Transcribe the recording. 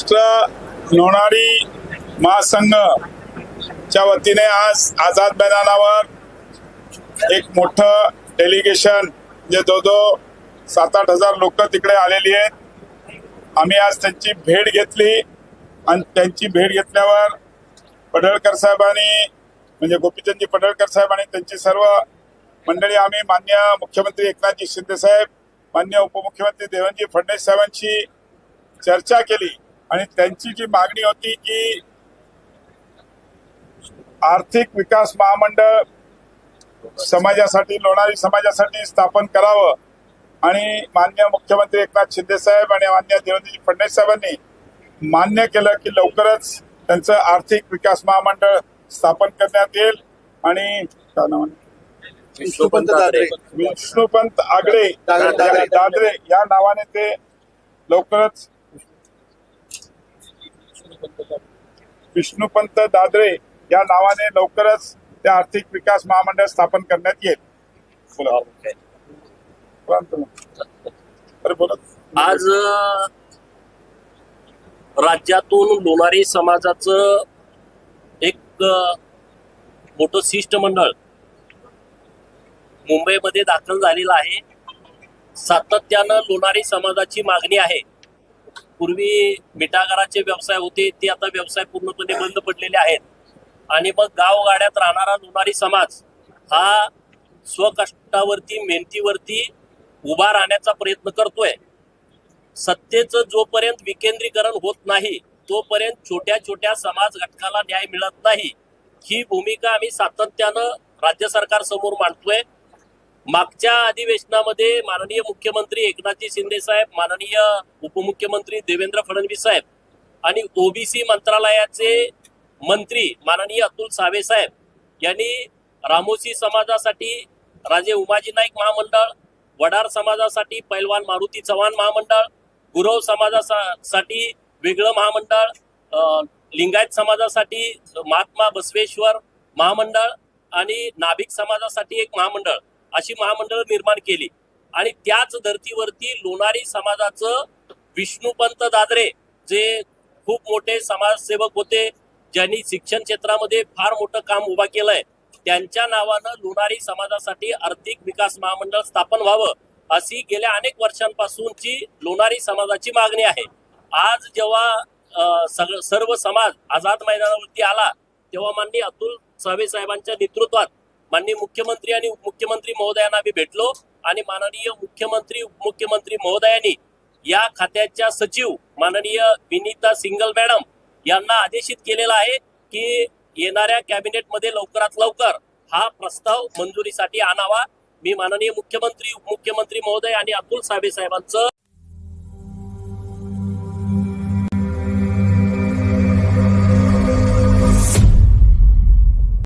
महाराष्ट्र लोणारी महासंघच्या वतीने आज आझाद मैदानावर एक मोठं डेलिगेशन जे जवळजवळ सात आठ हजार लोक तिकडे आलेली आहेत. आम्ही आज त्यांची भेट घेतली आणि त्यांची भेट घेतल्यावर पडळकर साहेबांनी म्हणजे गोपीचंदजी पडळकर साहेबांनी त्यांची सर्व मंडळी आम्ही मान्य मुख्यमंत्री एकनाथजी शिंदे साहेब मान्य उपमुख्यमंत्री देवेंद्रजी फडणवीस साहेबांशी चर्चा केली. आणि त्यांची जी मागणी होती की आर्थिक विकास महामंडळ समाजासाठी लोणारी समाजासाठी स्थापन करावं आणि मान्य मुख्यमंत्री एकनाथ शिंदे साहेब आणि मान्य देवेंद्रजी फडणवीस साहेबांनी मान्य केलं की लवकरच त्यांचं आर्थिक विकास महामंडळ स्थापन करण्यात येईल आणि? विष्णुपंत आगडे. दादरे या नावाने ते लवकरच विष्णुपंत दादरे या नावाने लवकरच ते आर्थिक विकास महामंडळ स्थापन करण्यात येईल. आज राज्यातून लोणारी समाजाचं एक मोठं शिष्टमंडळ मुंबईमध्ये दाखल झालेलं आहे. सातत्यानं लोणारी समाजाची मागणी आहे. पूर्वी मिठागराचे व्यवसाय होते ते आता व्यवसाय पूर्णपणे बंद पडलेले आहेत. आणि मग गावगाड्यात राहणारा लोणारी समाज हा स्वकष्टावरती मेहनतीवरती उभा राहण्याचा प्रयत्न करतोय. सत्तेचं जोपर्यंत विकेंद्रीकरण होत नाही तोपर्यंत छोट्या छोट्या समाज घटकाला न्याय मिळत नाही. ही भूमिका आम्ही सातत्यानं राज्य सरकार समोर मांडतोय. मागच्या अधिवेशनामध्ये माननीय मुख्यमंत्री एकनाथजी शिंदे साहेब माननीय उपमुख्यमंत्री देवेंद्र फडणवीस साहेब आणि ओबीसी मंत्रालयाचे मंत्री माननीय अतुल सावे साहेब यांनी रामोशी समाजासाठी राजे उमाजी नाईक महामंडळ वडार समाजासाठी पैलवान मारुती चव्हाण महामंडळ गुरव समाजासाठी वेगळं महामंडळ लिंगायत समाजासाठी महात्मा बसवेश्वर महामंडळ आणि नाभिक समाजासाठी एक महामंडळ. अशी महामंडळ निर्माण केली. आणि त्याच धर्तीवरती लोणारी समाजाचं विष्णुपंत दादरे जे खूप मोठे समाजसेवक होते ज्यांनी शिक्षण क्षेत्रामध्ये फार मोठं काम उभा केलंय त्यांच्या नावानं लोणारी समाजासाठी आर्थिक विकास महामंडळ स्थापन व्हावं अशी गेल्या अनेक वर्षांपासूनची लोणारी समाजाची मागणी आहे. आज जेव्हा सर्व समाज आझाद मैदानावरती आला तेव्हा माननीय अतुल सावे साहेबांच्या नेतृत्वात माननीय मुख्यमंत्री आणि उपमुख्यमंत्री महोदयांना आम्ही भेटलो आणि माननीय मुख्यमंत्री उपमुख्यमंत्री महोदयांनी या खात्याच्या सचिव माननीय विनीता सिंगल मॅडम यांना आदेशित केलेला आहे की येणाऱ्या कॅबिनेटमध्ये लवकरात लवकर हा प्रस्ताव मंजुरीसाठी आणावा. मी माननीय मुख्यमंत्री उपमुख्यमंत्री महोदय आणि अतुल साबे साहेबांचं